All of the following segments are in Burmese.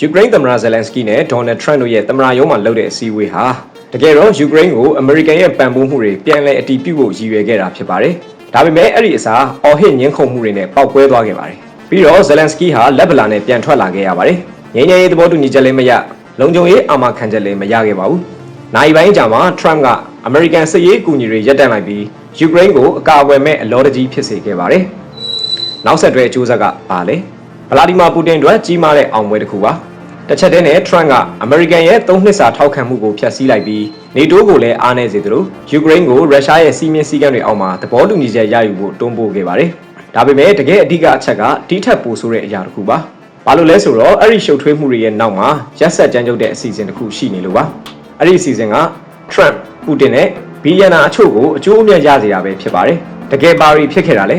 ယူကရိန်းသမ္မတဇယ်လန်စကီနဲ့ဒေါ်နယ်ထရန့်တို့ရဲ့သမ္မတရုံးမှာလုပ်တဲ့အစည်းအဝေးဟာတကယ်တော့ယူကရိန်းကိုအမေရိကန်ရဲ့ပံ့ပိုးမှုတွေပြန်လည်အတည်ပြုဖို့ရည်ရွယ်ခဲ့တာဖြစ်ပါတယ်။ဒါပေမဲ့အဲ့ဒီအစားအော်ဟစ်ညှင်းခုန်မှုတွေနဲ့ပောက်ကွဲသွားခဲ့ပါတယ်။ပြီးတော့ဇယ်လန်စကီဟာလက်ဗလာနဲ့ပြန်ထွက်လာခဲ့ရပါတယ်။ငြိမ်းချမ်းရေးသဘောတူညီချက်လည်းမရလုံခြုံရေးအာမခံချက်လည်းမရခဲ့ပါဘူး။နိုင်ပိုင်းကြာမှာထရန့်ကအမေရိကန်စစ်ရေးအကူအညီတွေရပ်တန့်လိုက်ပြီးယူကရိန်းကိုအကာအကွယ်မဲ့အလောတကြီးဖြစ်စေခဲ့ပါတယ်။နောက်ဆက်တွဲအကျိုးဆက်ကပါလေ ဗလာဒီမာပူတင်အတွက်ကြီးမားတဲ့အောင်ပွဲတစ်ခုပါတစ်ချက်တည်းနဲ့ထရန့်ကအမေရိကန်ရဲ့သုံးနှစ်စာထောက်ခံမှုကိုဖျက်ဆီးလိုက်ပြီးနေတိုးကိုလည်းအားနည်းစေသလိုယူကရိန်းကိုရုရှားရဲ့စီးမြင့်စည်းကမ်းတွေအောက်မှာသဘောတူညီချက်ရယူဖို့တွန်းပို့ခဲ့ပါတယ်ဒါပေမဲ့တကယ်အဓိကအချက်ကတီးထက်ပိုဆိုတဲ့အရာတစ်ခုပါဘာလို့လဲဆိုတော့အဲ့ဒီရှုပ်ထွေးမှုတွေရဲ့နောက်မှာရက်ဆက်ကြမ်းကြုတ်တဲ့အစီအစဉ်တစ်ခုရှိနေလို့ပါအဲ့ဒီအစီအစဉ်က Trump ပူတင်နဲ့ဘီလီယံနာအချို့ကိုအကျိုးအမြတ်ရစေတာပဲဖြစ်ပါတယ်တကယ်ပါရီဖြစ်ခဲ့တာလဲ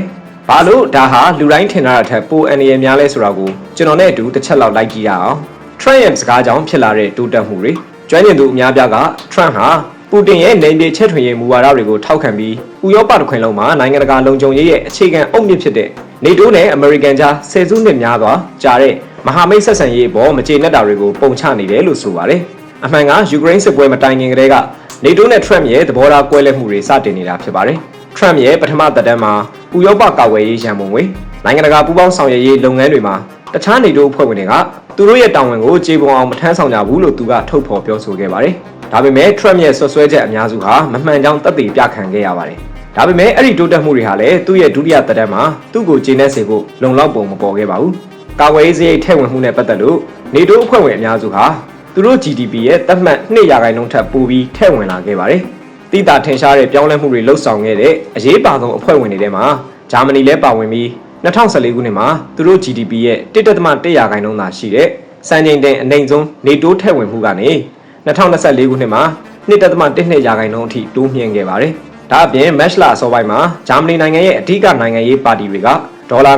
ဘာလို့ဒါဟာလူတိုင်းထင်တာတဲ့ထက်ပိုအန်ရည်များလဲဆိုတာကိုကျွန်တော်နဲ့အတူတစ်ချက်လောက်လိုက်ကြည့်ရအောင် Trump ရဲ့စကားကြောင့်ဖြစ်လာတဲ့တိုးတက်မှုတွေကျွမ်းကျင်သူအများပြားက Trump ဟာပူတင်ရဲ့နေပြည်ချက်ထွင်ရေးမူဝါဒတွေကိုထောက်ခံပြီးဥရောပတစ်ခွင်လုံးမှာနိုင်ငံတကာလုံခြုံရေးရဲ့အခြေခံအုတ်မြစ်ဖြစ်တဲ့နေတိုးနဲ့အမေရိကန်ကြားဆယ်စုနှစ်များစွာကြာတဲ့မဟာမိတ်ဆက်ဆံရေးအပေါ်မကျေနပ်တာတွေကိုပုံချနေတယ်လို့ဆိုပါတယ်။အမှန်ကယူကရိန်းစစ်ပွဲမတိုင်ခင်ကတည်းကနေတိုးနဲ့ Trump ရဲ့သဘောထားကွဲလွဲမှုတွေစတင်နေတာဖြစ်ပါတယ်။ Trump ရဲ့ပထမသက်တမ်းမှာ ဥရောပကာကွယ်ရေးရန်ပုံငွေနိုင်ငံတကာပူးပေါင်းဆောင်ရွက်ရေးလုပ်ငန်းတွေမှာတခြားနေတိုးအဖွဲ့ဝင်တွေကသူတို့ရဲ့တာဝန်ကိုကြေပွန်အောင်မထမ်းဆောင်ကြဘူးလို့သူကထုတ်ဖော်ပြောဆိုခဲ့ပါတယ်။ဒါပေမဲ့ Trump ရဲ့ဆွဆွဲချက်အများစုဟာမမှန်ကြောင်းသက်သေပြခံခဲ့ရပါတယ်။ဒါပေမဲ့အဲ့ဒီတိုးတက်မှုတွေဟာလည်းသူ့ရဲ့ဒုတိယသက်တမ်းမှာသူ့ကိုကျေနပ်စေဖို့လုံလောက်ပုံမပေါ်ခဲ့ပါဘူး။ကာကွယ်ရေးစရိတ်ထည့်ဝင်မှုနဲ့ပတ်သက်လို့နေတိုးအဖွဲ့ဝင်အများစုဟာသူတို့ GDP ရဲ့သတ်မှတ်2ရာခိုင်နှုန်းထပ်ပိုပြီးထည့်ဝင်လာခဲ့ပါတယ်။ တိတာထင်ရှားတဲ့ပြောင်းလဲမှုတွေလှုပ်ဆောင်ခဲ့တဲ့အရေးပါဆုံးအဖွဲ့ဝင်တွေထဲမှာဂျာမနီလည်းပါဝင်ပြီး2014ခုနှစ်မှာသူတို့ GDP ရဲ့1.1ရာခိုင်နှုန်းသာရှိတဲ့စံချိန်တင်အနိုင်ဆုံးနေတိုးထည့်ဝင်မှုကနေ2024ခုနှစ်မှာ1.12ရာခိုင်နှုန်းအထိတိုးမြင့်ခဲ့ပါတယ်။ဒါအပြင်မက်ရှလာအစောပိုင်းမှာဂျာမနီနိုင်ငံရဲ့အဓိကနိုင်ငံရေးပါတီတွေကဒေါ်လာ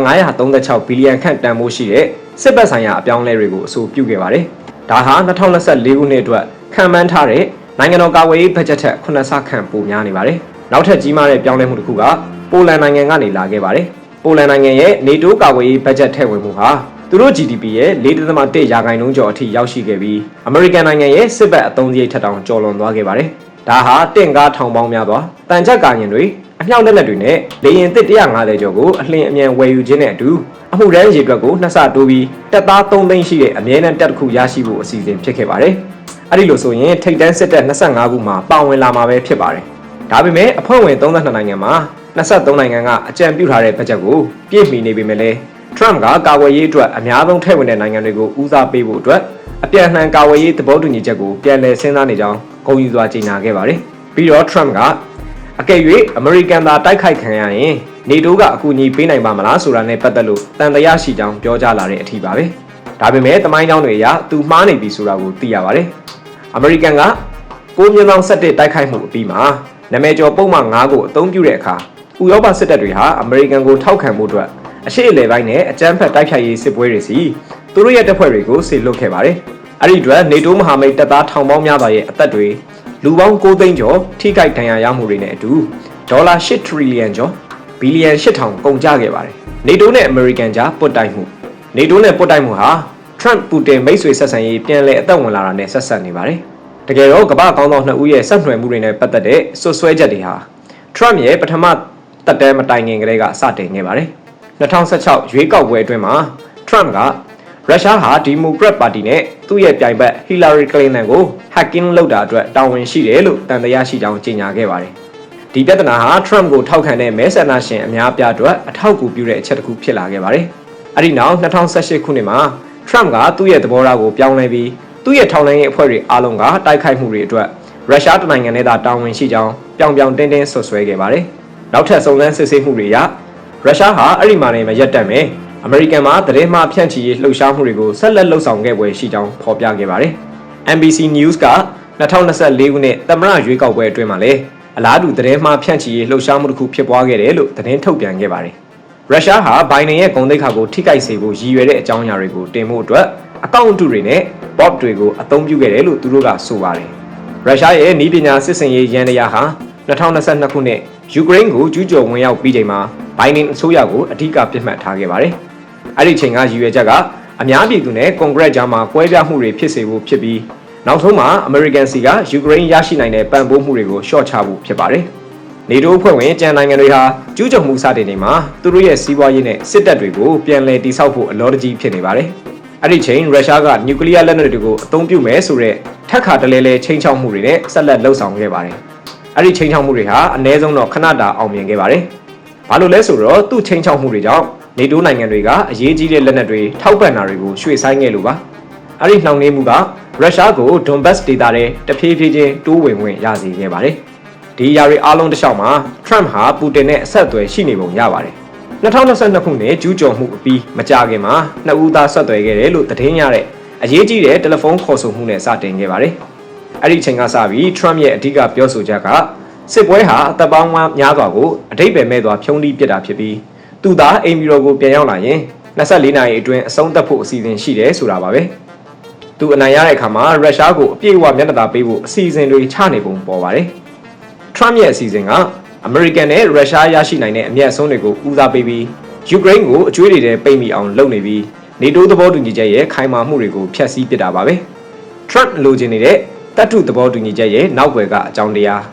936ဘီလီယံခန့်တန်ဖိုးရှိတဲ့စစ်ဘက်ဆိုင်ရာအပြောင်းအလဲတွေကိုအဆိုပြုခဲ့ပါတယ်။ဒါဟာ2024ခုနှစ်အတွက်ခံမှန်းထားတဲ့ နိုင်ငံတော်ကာကွယ်ရေးဘတ်ဂျက်ထက်9ဆခန့်ပိုများနေပါတယ်။နောက်ထပ်ကြီးမားတဲ့ပြောင်းလဲမှုတစ်ခုကပိုလန်နိုင်ငံကနေလာခဲ့ပါတယ်။ပိုလန်နိုင်ငံရဲ့နေတိုးကာကွယ်ရေးဘတ်ဂျက်ထည့်ဝင်မှုဟာသူတို့ GDP ရဲ့4.1ရာခိုင်နှုန်းကျော်အထိရောက်ရှိခဲ့ပြီးအမေရိကန်နိုင်ငံရဲ့စစ်ဘက်အသုံးစရိတ်ထက်တောင်ကျော်လွန်သွားခဲ့ပါတယ်။ဒါဟာတင့်ကားထောင်ပေါင်းများစွာတန်ချက်ကာရင်တွေအမြောက်လက်နက်တွေနဲ့လေရင်တစ်150ကျော်ကိုအလင်းအမြန်ဝယ်ယူခြင်းနဲ့အတူအမှုရန်ရေတွက်ကိုနှစ်ဆတိုးပြီးတက်သား3သိန်းရှိတဲ့အမြဲတမ်းတက်တစ်ခုရရှိဖို့အစီအစဉ်ဖြစ်ခဲ့ပါတယ်။ အဲ့ဒီလိုဆိုရင်ထိတ်တန်းစစ်တပ်25ခုမှာပါဝင်လာမှာပဲဖြစ်ပါတယ်။ဒါပေမဲ့အဖွဲ့ဝင်32နိုင်ငံမှာ23နိုင်ငံကအကြံပြုထားတဲ့ဘတ်ဂျက်ကိုပြည့်မီနေပေမဲ့လည်း Trump ကကာကွယ်ရေးအတွက်အများဆုံးထည့်ဝင်တဲ့နိုင်ငံတွေကိုဦးစားပေးဖို့အတွက်အပြန်အလှန်ကာကွယ်ရေးသဘောတူညီချက်ကိုပြန်လည်စဉ်းစားနေကြောင်းဂုဏ်ယူစွာကြေညာခဲ့ပါတယ်။ပြီးတော့ Trump ကအကယ်၍အမေရိကန်သာတိုက်ခိုက်ခံရရင်နေတိုးကအကူအညီပေးနိုင်ပါမလားဆိုတာနဲ့ပတ်သက်လို့တန်တရားရှိကြောင်းပြောကြားလာတဲ့အထီးပါပဲ။ဒါပေမဲ့တမိုင်းကြောင်းတွေအရသူမှားနေပြီဆိုတာကိုသိရပါတယ်။ အမေရိကန်က6မြင်းဆောင်7တိုက်ခိုက်မှုအပြီးမှာနာမည်ကျော်ပုံမှန်9ကိုအသုံးပြုတဲ့အခါဥရောပစစ်တပ်တွေဟာအမေရိကန်ကိုထောက်ခံမှုအတွက်အရှိအလေပိုင်းနဲ့အကြမ်းဖက်တိုက်ခိုက်ရေးစစ်ပွဲတွေစီသူတို့ရဲ့တပ်ဖွဲ့တွေကိုဆေလွတ်ခဲ့ပါတယ်။အဲ့ဒီအတွက်နေတိုးမဟာမိတ်တပ်သားထောင်ပေါင်းများစွာရဲ့အသက်တွေလူပေါင်း9သိန်းကျော်ထိခိုက်ဒဏ်ရာရမှုတွေနဲ့အတူဒေါ်လာ8ထရီလီယံကျော်ဘီလီယံ8000ကုန်ကျခဲ့ပါတယ်။နေတိုးနဲ့အမေရိကန်ကြားပွတ်တိုက်မှုနေတိုးနဲ့ပွတ်တိုက်မှုဟာ Trump ပူတင်မိတ်ဆွေဆက်ဆံရေးပြန်လည်အသက်ဝင်လာတာနဲ့ဆက်ဆက်နေပါတယ်။တကယ်တော့ကမ္ဘာကောင်းဆောင်နှစ်ဦးရဲ့ဆက်နွယ်မှုတွေနဲ့ပတ်သက်တဲ့ဆွဆွဲချက်တွေဟာ Trump ရဲ့ပထမတက်တဲမတိုင်ခင်ကတည်းကစတင်ခဲ့ပါတယ်။2016ရွေးကောက်ပွဲအတွင်းမှာ Trump ကရုရှားဟာဒီမိုကရက်ပါတီနဲ့သူ့ရဲ့ပြိုင်ဘက် Hillary Clinton ကို hacking လုပ်တာအတွက်တာဝန်ရှိတယ်လို့တန်တရားရှိကြောင်းကြေညာခဲ့ပါတယ်။ဒီပြဿနာဟာ Trump ကိုထောက်ခံတဲ့မဲဆန္ဒရှင်အများအပြားအတွက်အထောက်အကူပြုတဲ့အချက်တစ်ခုဖြစ်လာခဲ့ပါတယ်။အဲဒီနောက်2018ခုနှစ်မှာ Trump ကသူ့ရဲ့သဘောထားကိုပြောင်းလဲပြီးသူ့ရဲ့ထောက်လှမ်းရေးအဖွဲ့တွေအားလုံးကတိုက်ခိုက်မှုတွေအတွက်ရုရှားတနိုင်ငံနဲ့သာတာဝန်ရှိကြောင်းပြောင်ပြောင်တင်းတင်းဆွဆွဲခဲ့ပါတယ်။နောက်ထပ်စုံစမ်းစစ်ဆေးမှုတွေအရရုရှားဟာအဲ့ဒီမှာနေမရက်တက်မယ်အမေရိကန်မှာသတင်းမှဖြန့်ချီရေးလှုပ်ရှားမှုတွေကိုဆက်လက်လှုပ်ဆောင်ခဲ့ပွဲရှိကြောင်းဖော်ပြခဲ့ပါတယ်။ NBC News က2024ခုနှစ်သမ္မတရွေးကောက်ပွဲအတွင်းမှာလည်းအလားတူသတင်းမှဖြန့်ချီရေးလှုပ်ရှားမှုတစ်ခုဖြစ်ပွားခဲ့တယ်လို့သတင်းထုတ်ပြန်ခဲ့ပါတယ်။ ရုရှားဟာဘိုင်ဒန်ရဲ့ဂုဏ်သိက္ခာကိုထိခိုက်စေဖို့ရည်ရွယ်တဲ့အကြောင်းအရာတွေကိုတင်ဖို့အတွက်အကောင့်အတုတွေနဲ့ bot တွေကိုအသုံးပြုခဲ့တယ်လို့သူတို့ကဆိုပါတယ်။ရုရှားရဲ့နီးပညာစစ်စင်ရေးရန်တရားဟာ2022ခုနှစ်ယူကရိန်းကိုကျူးကျော်ဝင်ရောက်ပြီးချိန်မှာဘိုင်ဒန်အစိုးရကိုအဓိကပြစ်မှတ်ထားခဲ့ပါတယ်။အဲ့ဒီချိန်ကရည်ရွယ်ချက်ကအများပြည်သူနဲ့ကွန်ဂရက်ကြားမှာကွဲပြားမှုတွေဖြစ်စေဖို့ဖြစ်ပြီးနောက်ဆုံးမှာအမေရိကန်စီကယူကရိန်းရရှိနိုင်တဲ့ပံ့ပိုးမှုတွေကိုရှော့ချဖို့ဖြစ်ပါတယ်။ နေတိုးအဖွဲ့ဝင်ကြံနိုင်ငံတွေဟာကျူးကျော်မှုစတင်နေမှာသူတို့ရဲ့စီးပွားရေးနဲ့စစ်တပ်တွေကိုပြန်လည်တိစောက်ဖို့အလောတကြီးဖြစ်နေပါတယ်။အဲ့ဒီချိန်ရုရှားကနျူကလ িয়ার လက်နက်တွေကိုအသုံးပြုမယ်ဆိုတဲ့ထက်ခါတလဲလဲချိန်ချောက်မှုတွေနဲ့ဆက်လက်လှုပ်ဆောင်ခဲ့ပါတယ်။အဲ့ဒီချိန်ချောက်မှုတွေဟာအ ਨੇ ဆုံးတော့ခဏတာအောင်မြင်ခဲ့ပါတယ်။ဘာလို့လဲဆိုတော့သူ့ချိန်ချောက်မှုတွေကြောင့်နေတိုးနိုင်ငံတွေကအရေးကြီးတဲ့လက်နက်တွေထောက်ပံ့တာတွေကိုရွှေ့ဆိုင်းခဲ့လို့ပါ။အဲ့ဒီနှောင့်နှေးမှုကရုရှားကိုဒွန်ဘတ်စ်ဒေသထဲတဖြည်းဖြည်းချင်းတိုးဝင်ဝင်ရစေခဲ့ပါတယ်။ ဒီຢာတွေအားလုံးတစ်လျှောက်မှာထရမ့်ဟာပူတင်နဲ့အဆက်အသွယ်ရှိနေပုံရပါတယ်။2022ခုနှစ်ကျူးကျော်မှုအပြီးမကြခင်မှာနှစ်ဦးသားဆက်သွယ်ခဲ့တယ်လို့သတင်းရတဲ့အရေးကြီးတဲ့တယ်လီဖုန်းခေါ်ဆိုမှုနဲ့စတင်ခဲ့ပါတယ်။အဲ့ဒီအချိန်ကစပြီးထရမ့်ရဲ့အဓိကပြောဆိုချက်ကစစ်ပွဲဟာအသက်ပေါင်းများစွာကိုအတိတ်ပဲမဲ့စွာဖြုံးတီးပစ်တာဖြစ်ပြီးသူသားအိမ်မီရိုကိုပြန်ရောက်လာရင်24နာရီအတွင်းအဆုံးသတ်ဖို့အစီအစဉ်ရှိတယ်ဆိုတာပါပဲ။သူအနိုင်ရတဲ့အခါမှာရုရှားကိုအပြည့်အဝမျက်နှာသာပေးဖို့အစီအစဉ်တွေချနေပုံပေါ်ပါတယ်။ Trump ရဲ့အစီအစဉ်ကအမေရိကန်နဲ့ရုရှားရရှိနိုင်တဲ့အမျက်အဆုံးတွေကိုဦးစားပေးပြီးယူကရိန်းကိုအကျွေးတွေထဲပိတ်မိအောင်လုပ်နေပြီးနေတိုးသဘောတူညီချက်ရဲ့ခိုင်မာမှုတွေကိုဖျက်ဆီးပစ်တာပါပဲ။ Trump လိုချင်နေတဲ့တတ်ထုသဘောတူညီချက်ရဲ့နောက်ွယ်ကအကြောင်းတရား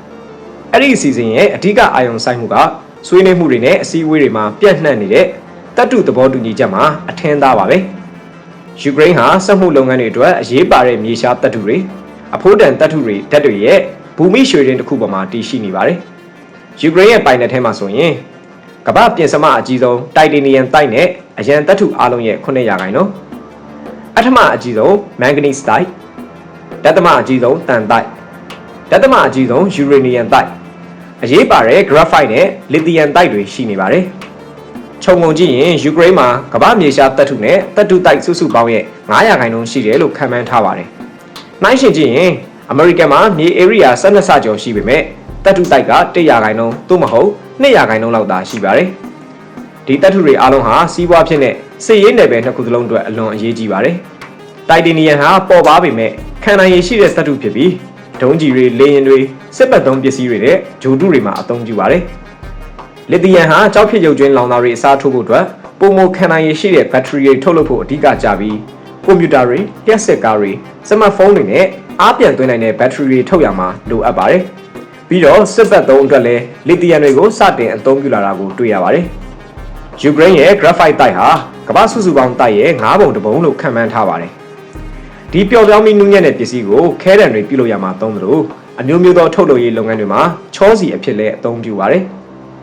အဲ့ဒီအစီအစဉ်ရဲ့အဓိကအာရုံစိုက်မှုကဆွေးနွေးမှုတွေနဲ့အစည်းအဝေးတွေမှာပြန့်နှံ့နေတဲ့တတ်ထုသဘောတူညီချက်မှာအထင်းသားပါပဲယူကရိန်းဟာစက်မှုလုပ်ငန်းတွေအတွက်အရေးပါတဲ့မြေရှားတတ်ထုတွေအဖိုးတန်တတ်ထုတွေဓာတ်တွေရဲ့ ဘူမိရွှေရင်တစ်ခုပေါ်မှာတည်ရှိနေပါတယ်ယူကရိန်းရဲ့ပိုင်နယ်ထဲမှာဆိုရင်ကမ္ဘာပြင်စမအကြီးဆုံးတိုက်တေနီယမ်တိုက်နဲ့အရန်တတ်ထုအားလုံးရဲ့900ရာခိုင်နှုန်းအထမအကြီးဆုံးမန်ဂနီစ်တိုက်ဓာတ်သမအကြီးဆုံးတန်တိုက်ဓာတ်သမအကြီးဆုံးယူရေနီယမ်တိုက်အရေးပါတဲ့ graphite နဲ့ lithium တိုက်တွေရှိနေပါတယ်။ခြုံငုံကြည့်ရင်ယူကရိန်းမှာကမ္ဘာမြေရှားတပ်ထုနဲ့တပ်ထုတိုက်စုစုပေါင်းရဲ့900ခိုင်နှုန်းရှိတယ်လို့ခန့်မှန်းထားပါတယ်။နှိုင်းယှဉ်ကြည့်ရင် အမေရိကန်မှာမြေ area 12ဆကျော်ရှိပေမဲ့တပ်ထုတိုက်က100ခိုင်နှုန်းသို့မဟုတ်200ခိုင်နှုန်းလောက်သာရှိပါတယ်။ဒီတပ်ထုတွေအားလုံးဟာစီးပွားဖြစ်တဲ့စစ်ရေးနယ်ပယ်နှစ်ခုစလုံးအတွက်အလွန်အရေးကြီးပါတယ်။တိုက်တေနီယမ်ဟာပေါ်ပါပေမဲ့ခံနိုင်ရည်ရှိတဲ့တပ်ထုဖြစ်ပြီးဒုံးကြီးတွေလေယာဉ်တွေစစ်ပတ်သုံးပစ္စည်းတွေနဲ့ဂျိုတုတွေမှာအသုံးပြုပါတယ်။လစ်သီယမ်ဟာကြောက်ဖြစ်ရုပ်ကျွင်းလောင်စာတွေအစားထိုးဖို့အတွက်ပုံမခံနိုင်ရရှိတဲ့ဘက်ထရီတွေထုတ်လုပ်ဖို့အဓိကကြပြီးကွန်ပျူတာတွေ၊လျှက်စစ်ကားတွေ၊စမတ်ဖုန်းတွေနဲ့ အားပြန်သွင်းနိုင်တဲ့ဘက်ထရီတွေထုတ်ရမှာလိုအပ်ပါတယ်။ပြီးတော့စစ်ပတ်သုံးအတွက်လည်းလစ်သီယမ်တွေကိုစတင်အသုံးပြုလာတာကိုတွေ့ရပါတယ်။ယူကရိန်းရဲ့ graphite တိုက်ဟာကမ္ဘာစုစုပေါင်းတိုက်ရဲ့9ပုံတစ်ပုံလို့ခန့်မှန်းထားပါတယ်။ဒီပျော်ပြောင်းပြီးနုညံ့တဲ့ပစ္စည်းကိုခဲတံတွေပြုလုပ်ရမှာသုံးသလိုအမျိုးမျိုးသောထုတ်လုပ်ရေးလုပ်ငန်းတွေမှာချောစီအဖြစ်လဲအသုံးပြုပါတယ်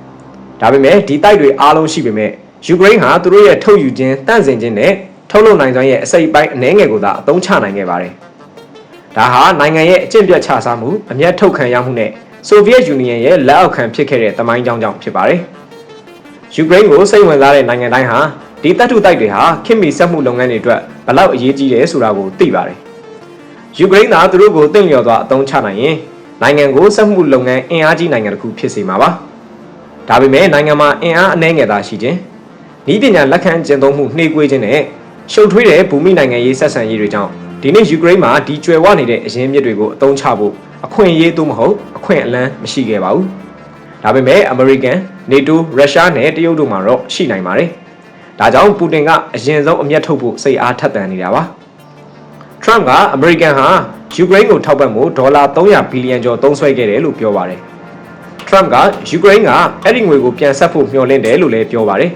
။ဒါပေမဲ့ဒီတိုက်တွေအားလုံးရှိပေမဲ့ယူကရိန်းဟာသူတို့ရဲ့ထုတ်ယူခြင်းတန့်စင်ခြင်းနဲ့ထုတ်လုပ်နိုင်စွမ်းရဲ့အစိပ်ပိုင်းအနှဲငယ်ကိုသာအသုံးချနိုင်ခဲ့ပါတယ်။ ဒါဟာနိုင်ငံရဲ့အကျင့်ပြတ်ချစားမှုအမျက်ထုတ်ခံရမှုနဲ့ဆိုဗီယက်ယူနီယံရဲ့လက်အောက်ခံဖြစ်ခဲ့တဲ့တမိုင်းကြောင်းကြောင့်ဖြစ်ပါတယ်။ယူကရိန်းကိုစိတ်ဝင်စားတဲ့နိုင်ငံတိုင်းဟာဒီတပ်ထုတိုက်တွေဟာခင်မီစက်မှုလုပ်ငန်းတွေအတွက်ဘလောက်အရေးကြီးတယ်ဆိုတာကိုသိပါတယ်။ယူကရိန်းကသူတို့ကိုတင့်လျော်စွာအသုံးချနိုင်ရင်နိုင်ငံကိုစက်မှုလုပ်ငန်းအင်အားကြီးနိုင်ငံတစ်ခုဖြစ်စေမှာပါ။ဒါပေမဲ့နိုင်ငံမှာအင်အားအနည်းငယ်သာရှိခြင်းဤပညာလက်ခံကျင့်သုံးမှုနှေးကွေးခြင်းနဲ့ရှုပ်ထွေးတဲ့ဘူမိနိုင်ငံရေးဆက်ဆံရေးတွေကြောင့် ဒီနေ့ယူကရိန်းမှာဒီကျွယ်ဝနေတဲ့အရင်းမြစ်တွေကိုအသုံးချဖို့အခွင့်အရေးသို့မဟုတ်အခွင့်အလမ်းမရှိခဲ့ပါဘူး။ဒါပေမဲ့အမေရိကန်၊နေတိုး၊ရုရှားနဲ့တရုတ်တို့မှာတော့ရှိနိုင်ပါတယ်။ဒါကြောင့်ပူတင်ကအရင်ဆုံးအမျက်ထုတ်ဖို့စိတ်အားထက်သန်နေတာပါထရမ့်ကအမေရိကန်ဟာယူကရိန်းကိုထောက်ပံ့ဖို့ဒေါ်လာ300ဘီလီယံကျော်သုံးစွဲခဲ့တယ်လို့ပြောပါတယ်ထရမ့်ကယူကရိန်းကအဲ့ဒီငွေကိုပြန်ဆက်ဖို့မျှော်လင့်တယ်လို့လည်းပြောပါတယ်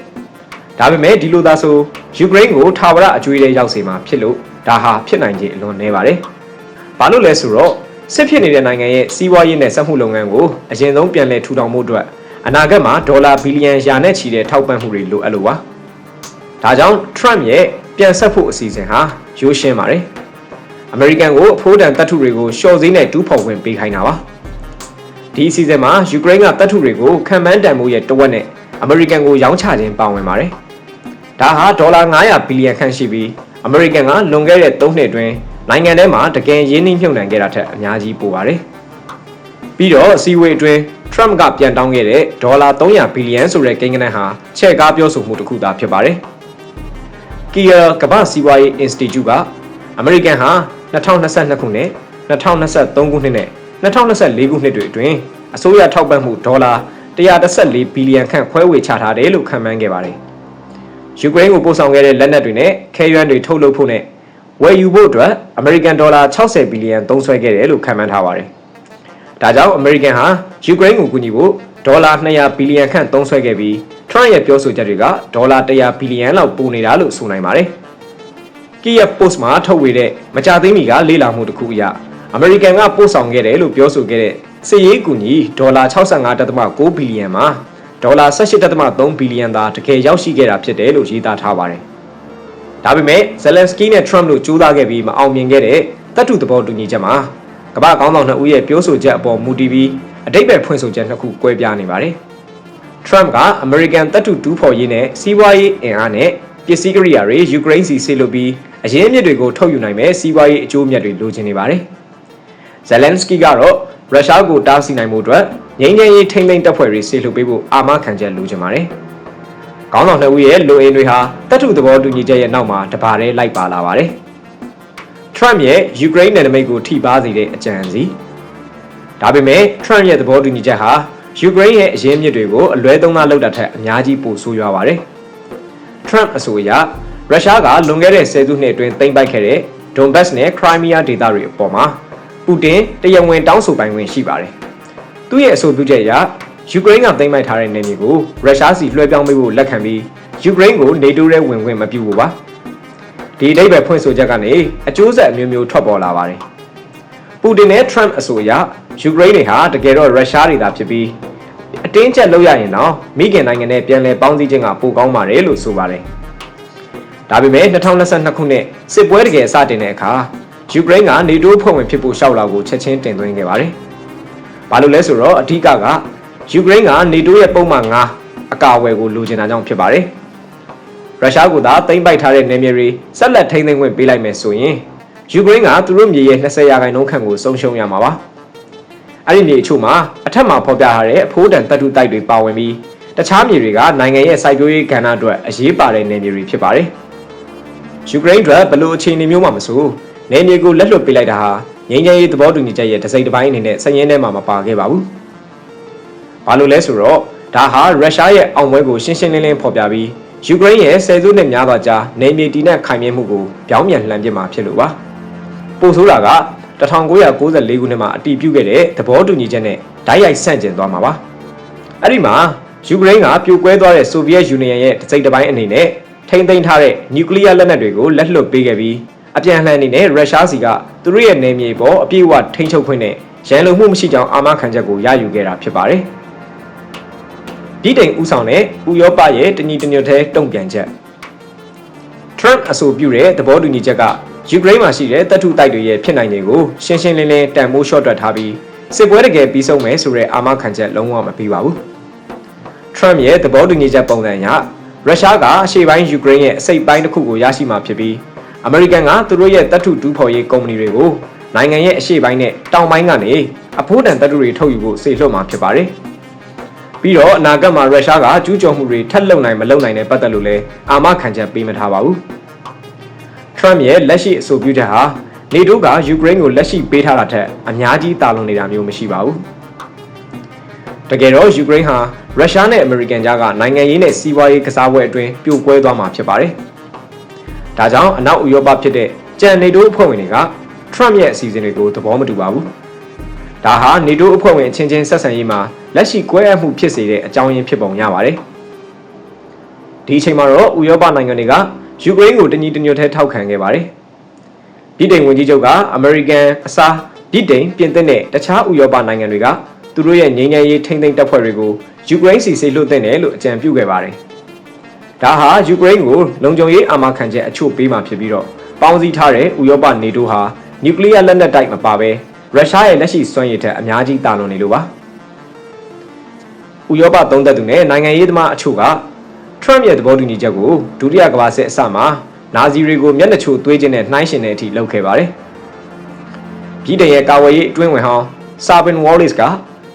ဒါပေမဲ့ဒီလိုသာဆိုယူကရိန်းကိုထာဝရအကျွေးတွေရောက်စေမှာဖြစ်လို့ ဒါဟာဖြစ်နိုင်ခြေအလွန်နည်းပါတယ်ဘာလို့လဲဆိုတော့စစ်ဖြစ်နေတဲ့နိုင်ငံရဲ့စီးပွားရေးနဲ့စက်မှုလုပ်ငန်းကိုအရင်ဆုံးပြန်လည်ထူထောင်မှုအတွက်အနာဂတ်မှာဒေါ်လာဘီလီယံရာနဲ့ချီတဲ့ထောက်ပံ့မှုတွေလိုအပ်လို့ပါ။ဒါကြောင့် Trump ရဲ့ပြန်ဆက်ဖို့အစီအစဉ်ဟာရိုးရှင်းပါတယ်။ American ကိုအဖိုးတန်တပ်ထုတွေကိုရှော့ဈေးနဲ့တူးဖော်ဝင်ပေးခိုင်းတာပါ။ဒီအစီအစဉ်မှာယူကရိန်းကတပ်ထုတွေကိုခံမှန်းတန်မှုရဲ့တဝက်နဲ့ American ကိုရောင်းချခြင်းပါဝင်ပါတယ်။ဒါဟာဒေါ်လာ900ဘီလီယံခန့်ရှိပြီး American ကလွန်ခဲ့တဲ့3နှစ်အတွင်းနိုင်ငံထဲမှာတကယ်ရင်းနှီးမြှုပ်နှံခဲ့တာထက်အများကြီးပိုပါတယ်။ပြီးတော့အစည်းအဝေးအတွင်း Trump ကပြန်တောင်းခဲ့တဲ့ဒေါ်လာ300ဘီလီယံဆိုတဲ့ကိန်းဂဏန်းဟာချဲ့ကားပြောဆိုမှုတစ်ခုသာဖြစ်ပါတယ်။ Kia ကမ္ဘာစီးပွားရေး Institute ကအမေရိကန်ဟာ2022ခုနှစ်2023ခုနှစ်နဲ့2024ခုနှစ်တွေအတွင်းအစိုးရထောက်ပံ့မှုဒေါ်လာ114ဘီလီယံခန့်ခွဲဝေချထားတယ်လို့ခန့်မှန်းခဲ့ပါတယ်။ ယူကရိန်းကိုပို့ဆောင်ခဲ့တဲ့လက်နက်တွေနဲ့ခဲယမ်းတွေထုတ်လုပ်ဖို့နဲ့ဝယ်ယူဖို့အတွက်အမေရိကန်ဒေါ်လာ60ဘီလီယံသုံးစွဲခဲ့တယ်လို့ခန့်မှန်းထားပါတယ်။ဒါကြောင့်အမေရိကန်ဟာယူကရိန်းကိုကူညီဖို့ဒေါ်လာ200ဘီလီယံခန့်သုံးစွဲခဲ့ပြီးထရန့်ရဲ့ပြောဆိုချက်တွေကဒေါ်လာ100ဘီလီယံလောက်ပိုနေတာလို့ဆိုနိုင်ပါတယ်။ Kiev Post မှာထုတ်ဝေတဲ့မကြသေးမီကလေ့လာမှုတစ်ခုအရအမေရိကန်ကပို့ဆောင်ခဲ့တယ်လို့ပြောဆိုခဲ့တဲ့စစ်ရေးကူညီဒေါ်လာ65.9ဘီလီယံမှာ ဒေါ်လာ18.3ဘီလီယံသာတကယ်ရောက်ရှိခဲ့တာဖြစ်တယ်လို့ရေးသားထားပါတယ်။ဒါပေမဲ့ဇယ်လန်စကီနဲ့ထရမ့်တို့ကြိုးစားခဲ့ပြီးမအောင်မြင်ခဲ့တဲ့တပ်ထုသဘောတူညီချက်မှာကမ္ဘာကောင်းဆောင်နှစ်ဦးရဲ့ပြောဆိုချက်အပေါ်မူတည်ပြီးအတိတ်ပဲဖွင့်ဆိုချက်နှစ်ခုကွဲပြားနေပါတယ်။ Trump ကအမေရိကန်တပ်ထုတူးဖော်ရေးနဲ့စီးပွားရေးအင်အားနဲ့ပစ္စည်းကိရိယာတွေယူကရိန်းစီဆေးလုပ်ပြီးအရင်းအမြစ်တွေကိုထုတ်ယူနိုင်မဲ့စီးပွားရေးအကျိုးအမြတ်တွေလိုချင်နေပါတယ်။ Zelensky ကတော့ရုရှားကိုတားဆီးနိုင်မှုအတွက် ငြိမ်းချမ်းရေးထိန်းသိမ်းတပ်ဖွဲ့တွေဆေးလှုပ်ပေးဖို့အာမခံချက်လိုချင်ပါတယ်။ခေါင်းဆောင်နှစ်ဦးရဲ့လိုအင်တွေဟာတပ်ထုသဘောတူညီချက်ရဲ့နောက်မှာတပါးတည်းလိုက်ပါလာပါတယ်။ Trump ရဲ့ယူကရိန်းနယ်နိမိတ်ကိုထိပါစေတဲ့အကြံစီဒါပေမဲ့ Trump ရဲ့သဘောတူညီချက်ဟာယူကရိန်းရဲ့အရင်းမြစ်တွေကိုအလွဲသုံးစားလုပ်တာထက်အများကြီးပိုဆိုးရွားပါတယ်။ Trump အဆိုအရရုရှားကလွန်ခဲ့တဲ့ဆယ်စုနှစ်အတွင်းသိမ်းပိုက်ခဲ့တဲ့ Donbass နဲ့ Crimea ဒေသတွေအပေါ်မှာပူတင်တရားဝင်တောင်းဆိုပိုင်ခွင့်ရှိပါတယ်။ သူ့ရဲ့အဆိုပြုချက်အရယူကရိန်းကသိမ်းပိုက်ထားတဲ့နယ်မြေကိုရုရှားစီလွှဲပြောင်းပေးဖို့လက်ခံပြီးယူကရိန်းကိုနေတိုးရဲဝင်ခွင့်မပြုဘူးပါ။ဒီအဓိပ္ပာယ်ဖွင့်ဆိုချက်ကနေအကျိုးဆက်အမျိုးမျိုးထွက်ပေါ်လာပါတယ်။ပူတင်နဲ့ Trump အဆိုအရယူကရိန်းတွေဟာတကယ်တော့ရုရှားတွေသာဖြစ်ပြီးအတင်းကျပ်လုပ်ရရင်တော့မိခင်နိုင်ငံနဲ့ပြန်လည်ပေါင်းစည်းခြင်းကပိုကောင်းပါတယ်လို့ဆိုပါတယ်။ဒါပေမဲ့2022ခုနှစ်စစ်ပွဲတကယ်စတင်တဲ့အခါယူကရိန်းကနေတိုးဖွဲ့ဝင်ဖြစ်ဖို့ရှောက်လာကိုချက်ချင်းတင်သွင်းခဲ့ပါတယ်။ ဘာလို့လဲဆိုတော့အထူးကကယူကရိန်းကနေတိုးရဲ့ပုံမှန်9အကာအဝယ်ကိုလိုချင်တာကြောင့်ဖြစ်ပါတယ်။ရုရှားကသာသိမ်းပိုက်ထားတဲ့နယ်မြေတွေဆက်လက်ထိန်းသိမ်းခွင့်ပေးလိုက်မယ်ဆိုရင်ယူကရိန်းကသူတို့မြေရဲ့20ရာခိုင်နှုန်းခန့်ကိုဆုံးရှုံးရမှာပါ။အဲ့ဒီမြေအချို့မှာအထက်မှာဖော်ပြထားတဲ့အဖိုးတန်တပ်ထုတိုက်တွေပါဝင်ပြီးတခြားမြေတွေကနိုင်ငံရဲ့စိုက်ပျိုးရေးကဏ္ဍအတွက်အရေးပါတဲ့နယ်မြေတွေဖြစ်ပါတယ်။ယူကရိန်းအတွက်ဘယ်လိုအခြေအနေမျိုးမှမဆိုနေမြေကိုလက်လွတ်ပေးလိုက်တာဟာ ငြိမ်းချမ်းရေးသဘောတူညီချက်ရဲ့တစ်စိတ်တစ်ပိုင်းအနေနဲ့စည်ရင်းထဲမှာမပါခဲ့ပါဘူး။ဘာလို့လဲဆိုတော့ဒါဟာရုရှားရဲ့အောင်ပွဲကိုရှင်းရှင်းလင်းလင်းဖော်ပြပြီးယူကရိန်းရဲ့ဆယ်စုနှစ်များစွာကြာနေမြေတည်နဲ့ခိုင်မြဲမှုကိုပြောင်းပြန်လှန်ပစ်မှာဖြစ်လို့ပါ။ပို့ဆိုးတာက1994ခုနှစ်မှာအတည်ပြုခဲ့တဲ့သဘောတူညီချက်နဲ့ဓာတ်ရိုက်ဆန့်ကျင်သွားမှာပါ။အဲ့ဒီမှာယူကရိန်းကပြိုကွဲသွားတဲ့ဆိုဗီယက်ယူနီယံရဲ့တစ်စိတ်တစ်ပိုင်းအနေနဲ့ထိမ့်သိမ်းထားတဲ့နျူကလ িয়ার လက်နက်တွေကိုလက်လွတ်ပေးခဲ့ပြီး အပြန်လှန်အနေနဲ့ရုရှားစီကသူတို့ရဲ့နယ်မြေပေါ်အပြည့်အဝထိန်းချုပ်ခွင့်နဲ့ရန်လုံမှုမရှိကြောင်းအာမခံချက်ကိုရယူခဲ့တာဖြစ်ပါတယ်။ဒီတိမ်ဥဆောင်တဲ့ဥရောပရဲ့တညီတညွတ်သေးတုံ့ပြန်ချက် Trump အဆိုပြုတဲ့သဘောတူညီချက်ကယူကရိန်းမှာရှိတဲ့တပ်ထုတိုက်တွေရဲ့ဖြစ်နိုင်တွေကိုရှင်းရှင်းလင်းလင်းတန်ဖိုးရှော့တွက်ထားပြီးစစ်ပွဲတကယ်ပြီးဆုံးမယ်ဆိုတဲ့အာမခံချက်လုံးဝမပြီးပါဘူး။ Trump ရဲ့သဘောတူညီချက်ပုံစံအရရုရှားကအရှေ့ပိုင်းယူကရိန်းရဲ့အစိတ်ပိုင်းတစ်ခုကိုရရှိမှာဖြစ်ပြီး အမေရိကန်ကသူတို့ရဲ့တပ်ထုတူးဖော်ရေးကုမ္ပဏီတွေကိုနိုင်ငံရဲ့အရှေ့ပိုင်းနဲ့တောင်ပိုင်းကနေအဖိုးတန်တပ်ထုတွေထုတ်ယူဖို့စေလွှတ်မှာဖြစ်ပါတယ်။ပြီးတော့အနာဂတ်မှာရုရှားကကျူးကျော်မှုတွေထပ်လုပ်နိုင်မလုပ်နိုင်တဲ့ပတ်သက်လို့လည်းအာမခံချက်ပေးမထားပါဘူး။ Trump ရဲ့လက်ရှိအဆိုပြုချက်ဟာနေတိုးကယူကရိန်းကိုလက်ရှိပေးထားတာထက်အများကြီးတာလွန်နေတာမျိုးမရှိပါဘူး။တကယ်တော့ယူကရိန်းဟာရုရှားနဲ့အမေရိကန်ကြားကနိုင်ငံရေးနဲ့စီးပွားရေးကစားပွဲအတွင်းပြိုကွဲသွားမှာဖြစ်ပါတယ်။ ဒါကြောင့်အနောက်ဥရောပဖြစ်တဲ့ကြံနေတိုးအဖွဲ့ဝင်တွေကထရမ့်ရဲ့အစီအစဉ်တွေကိုသဘောမတူပါဘူး။ဒါဟာနေတိုးအဖွဲ့ဝင်အချင်းချင်းဆက်ဆံရေးမှာလက်ရှိကွဲအပ်မှုဖြစ်စေတဲ့အကြောင်းရင်းဖြစ်ပုံရပါတယ်။ဒီအချိန်မှာတော့ဥရောပနိုင်ငံတွေကယူကရိန်းကိုတညီတညွတ်ထဲထောက်ခံခဲ့ပါတယ်။ဗြိတိန်ဝန်ကြီးချုပ်ကအမေရိကန်အစားဗြိတိန်ပြင်သစ်နဲ့တခြားဥရောပနိုင်ငံတွေကသူတို့ရဲ့ငြိမ်းချမ်းရေးထိန်းသိမ်းတပ်ဖွဲ့တွေကိုယူကရိန်းစီစေလွှတ်တဲ့တယ်လို့အကြံပြုခဲ့ပါတယ်။ ဒါဟာယူကရိန်းကိုလုံခြုံရေးအာမခံချက်အချို့ပေးမှဖြစ်ပြီးတော့ပေါင်းစည်းထားတဲ့ဥရောပနေတိုးဟာနျူကလ িয়ার လက်နက်တိုက်မပါဘဲရုရှားရဲ့လက်ရှိစွမ်းရည်ထက်အများကြီးတာလွန်နေလို့ပါဥရောပသုံးသက်သူနဲ့နိုင်ငံရေးသမားအချို့ကထရမ့်ရဲ့သဘောတူညီချက်ကိုဒုတိယကမ္ဘာစစ်အစမှာနာဇီတွေကိုမျက်နှာချိုသွေးခြင်းနဲ့နှိုင်းရှင်တဲ့အထိလုပ်ခဲ့ပါတယ်ပြည်တိုင်ရဲ့ကာဝေးရေးအတွင်းဝင်ဟောင်းဆာဘင်ဝေါ်လစ်က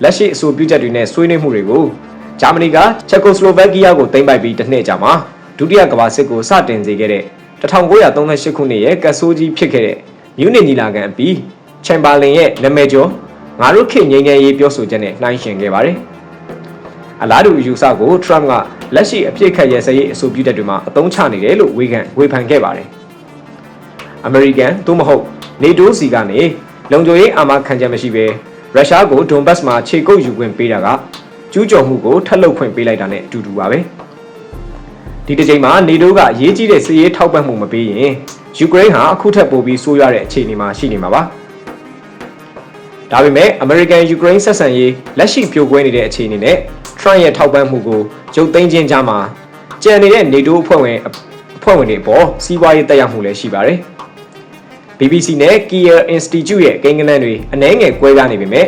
လက်ရှိအဆိုပြုချက်တွေနဲ့ဆွေးနွေးမှုတွေကို ဂျာမနီကချက်ကိုစလိုဗက်ကီးယားကိုသိမ်းပိုက်ပြီးတစ်နှစ်ကြာမှာဒုတိယကမ္ဘာစစ်ကိုစတင်စေခဲ့တဲ့1938ခုနှစ်ရဲ့ကတ်ဆိုးကြီးဖြစ်ခဲ့တဲ့မြူးနစ်ညီလာခံအပြီးချမ်ဘာလင်ရဲ့နာမည်ကျော်ငါတို့ခေတ်ငြိမ်းချမ်းရေးပြောဆိုချက်နဲ့နှိုင်းယှဉ်ခဲ့ပါတယ်။အလားတူအယူဆကို Trump ကလက်ရှိအပြစ်ခတ်ရဲစရေးအဆိုပြုတဲ့တွေမှာအသုံးချနေတယ်လို့ဝေဖန်ဝေဖန်ခဲ့ပါတယ်။ American သို့မဟုတ် NATO စီကနေလုံခြုံရေးအာမခံချက်မရှိဘဲရုရှားကိုဒွန်ဘတ်မှာခြေကုပ်ယူခွင့်ပေးတာက ကျူးကျော်မှုကိုထပ်လုပ်ခွင့်ပေးလိုက်တာနဲ့အတူတူပါပဲဒီတစ်ချိန်မှာနေတိုးကအရေးကြီးတဲ့စစ်ရေးထောက်ပံ့မှုမပေးရင်ယူကရိန်းဟာအခုထက်ပိုပြီးဆိုးရွားတဲ့အခြေအနေမှာရှိနေမှာပါဒါပေမဲ့ American Ukraine ဆက်ဆံရေးလက်ရှိပြိုကွဲနေတဲ့အခြေအနေနဲ့ Trump ရဲ့ထောက်ပံ့မှုကိုရုပ်သိမ်းခြင်းကြားမှာကြံနေတဲ့ NATO အဖွဲ့ဝင်အဖွဲ့ဝင်တွေအပေါ်စီးပွားရေးတက်ရောက်မှုလည်းရှိပါတယ် BBC နဲ့ Kier Institute ရဲ့ကိန်းဂဏန်းတွေအနည်းငယ်ကွဲပြားနေပေမဲ့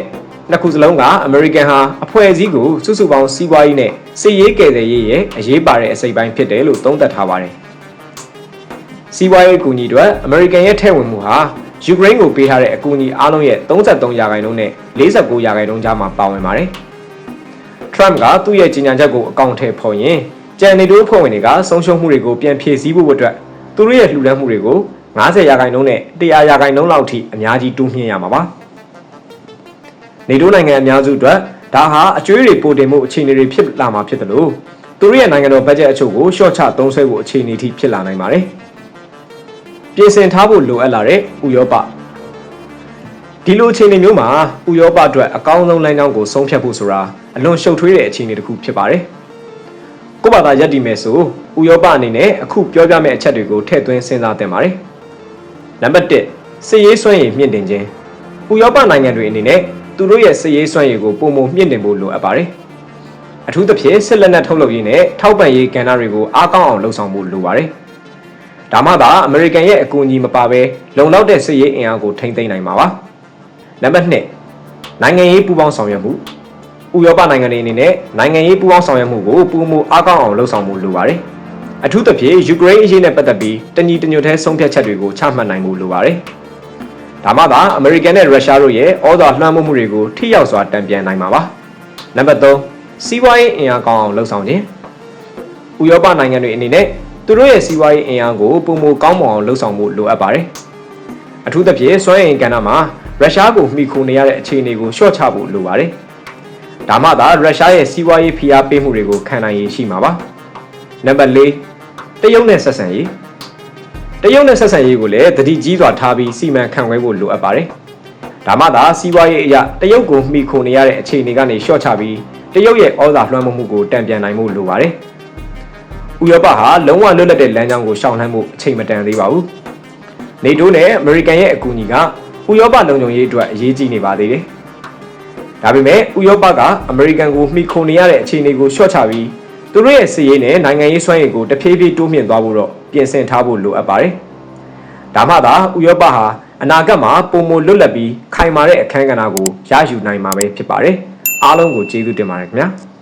နှစ်ခုစလုံးက American ဟာအဖွဲ့အစည်းကိုစုစုပေါင်းစီးပွားရေးနဲ့စစ်ရေးကယ်ဆယ်ရေးရဲ့အရေးပါတဲ့အစိပ်ပိုင်းဖြစ်တယ်လို့သုံးသပ်ထားပါတယ်။စီးပွားရေးအကူအညီအတွက် American ရဲ့ထည့်ဝင်မှုဟာယူကရိန်းကိုပေးထားတဲ့အကူအညီအားလုံးရဲ့33ရာခိုင်နှုန်းနဲ့49ရာခိုင်နှုန်းကြားမှာပါဝင်ပါတယ်။ Trump ကသူ့ရဲ့ကြေညာချက်ကိုအကောင့်ထဲဖော်ရင်ကြံနေတို့ဖွဲ့ဝင်တွေကဆုံးရှုံးမှုတွေကိုပြန်ဖြည့်ဆည်းဖို့အတွက်သူတို့ရဲ့လှူဒန်းမှုတွေကို90ရာခိုင်နှုန်းနဲ့100ရာခိုင်နှုန်းလောက်ထိအများကြီးတိုးမြှင့်ရမှာပါ နေတိုးနိုင်ငံအများစုအတွက်ဒါဟာအကျွေးတွေပိုတင်မှုအခြေအနေတွေဖြစ်လာမှာဖြစ်တယ်လို့သူတို့ရဲ့နိုင်ငံတော်ဘတ်ဂျက်အချို့ကိုရှော့ချသုံးစွဲဖို့အခြေအနေထိဖြစ်လာနိုင်ပါတယ်ပြင်ဆင်ထားဖို့လိုအပ်လာတဲ့ဥရောပဒီလိုအခြေအနေမျိုးမှာဥရောပအတွက်အကောင်းဆုံးလမ်းကြောင်းကိုဆုံးဖြတ်ဖို့ဆိုတာအလွန်ရှုပ်ထွေးတဲ့အခြေအနေတစ်ခုဖြစ်ပါတယ်ကိုယ့်ဘာသာယက်တည်မယ်ဆိုဥရောပအနေနဲ့အခုပြောပြမယ့်အချက်တွေကိုထည့်သွင်းစဉ်းစားသင့်ပါတယ်နံပါတ်1စစ်ရေးစွမ်းရည်မြင့်တင်ခြင်းဥရောပနိုင်ငံတွေအနေနဲ့ သူတို့ရဲ့စစ်ရေးစွမ်းရည်ကိုပုံမမြင့်တင်ဖို့လိုအပ်ပါတယ်အထူးသဖြင့်စစ်လက်နက်ထုတ်လုပ်ရေးနဲ့ထောက်ပံ့ရေးကဏ္ဍတွေကိုအားကောင်းအောင်လှုံ့ဆော်ဖို့လိုပါတယ်ဒါမှသာအမေရိကန်ရဲ့အကူအညီမပါဘဲလုံလောက်တဲ့စစ်ရေးအင်အားကိုထိန်းသိမ်းနိုင်မှာပါနံပါတ်2နိုင်ငံရေးပူးပေါင်းဆောင်ရွက်မှုဥရောပနိုင်ငံတွေအနေနဲ့နိုင်ငံရေးပူးပေါင်းဆောင်ရွက်မှုကိုပုံမအားကောင်းအောင်လှုံ့ဆော်မှုလိုပါတယ်အထူးသဖြင့်ယူကရိန်းအရေးနဲ့ပတ်သက်ပြီးတညီတညွတ်ထဲဆုံးဖြတ်ချက်တွေကိုချမှတ်နိုင်မှုလိုပါတယ်။ ဒါမှသာအမေရိကန်နဲ့ရုရှားတို့ရဲ့ဩဇာလွှမ်းမိုးမှုတွေကိုထိရောက်စွာတံပြန်နိုင်မှာပါ။နံပါတ်3စီးပွားရေးအင်အားကောင်းအောင်လှုံ့ဆော်ခြင်း။ဥရောပနိုင်ငံတွေအနေနဲ့သူတို့ရဲ့စီးပွားရေးအင်အားကိုပုံမကောင်းမွန်အောင်လှုံ့ဆော်မှုလိုအပ်ပါတယ်။အထူးသဖြင့်စွမ်းအင်ကဏ္ဍမှာရုရှားကိုမှီခိုနေရတဲ့အခြေအနေကိုလျှော့ချဖို့လိုပါတယ်။ဒါမှသာရုရှားရဲ့စီးပွားရေးဖိအားပေးမှုတွေကိုခံနိုင်ရရှိမှာပါ။နံပါတ်4တရုတ်နဲ့ဆက်ဆံရေး တရုတ်နဲ့ဆက်ဆံရေးကိုလည်းတတိကြီးစွာထားပြီးစီမံခန့်ခွဲဖို့လိုအပ်ပါတယ်။ဒါမှသာစီးပွားရေးအရာတရုတ်ကိုမှီခိုနေရတဲ့အခြေအနေကနေလျှော့ချပြီးတရုတ်ရဲ့ဩဇာလွှမ်းမိုးမှုကိုတံပြန်နိုင်မှုလိုပါတယ်။ဥရောပဟာလုံးဝလွတ်လပ်တဲ့လမ်းကြောင်းကိုရှောင်လန်းမှုအချိန်မတန်သေးပါဘူး။နေတိုးနဲ့အမေရိကန်ရဲ့အကူအညီကဥရောပလုံခြုံရေးအတွက်အရေးကြီးနေပါသေးတယ်။ဒါပေမဲ့ဥရောပကအမေရိကန်ကိုမှီခိုနေရတဲ့အခြေအနေကိုလျှော့ချပြီး သူတို့ရဲ့စီးရေးနဲ့နိုင်ငံရေးစွမ်းရည်ကိုတဖြည်းဖြည်းတိုးမြင့်သွားဖို့တော့ပြင်ဆင်ထားဖို့လိုအပ်ပါတယ်။ဒါမှသာဥရောပဟာအနာဂတ်မှာပုံမလွတ်လပ်ပြီးခိုင်မာတဲ့အခန်းကဏ္ဍကိုရယူနိုင်မှာပဲဖြစ်ပါတယ်။အားလုံးကိုကျေးဇူးတင်ပါတယ်ခင်ဗျာ။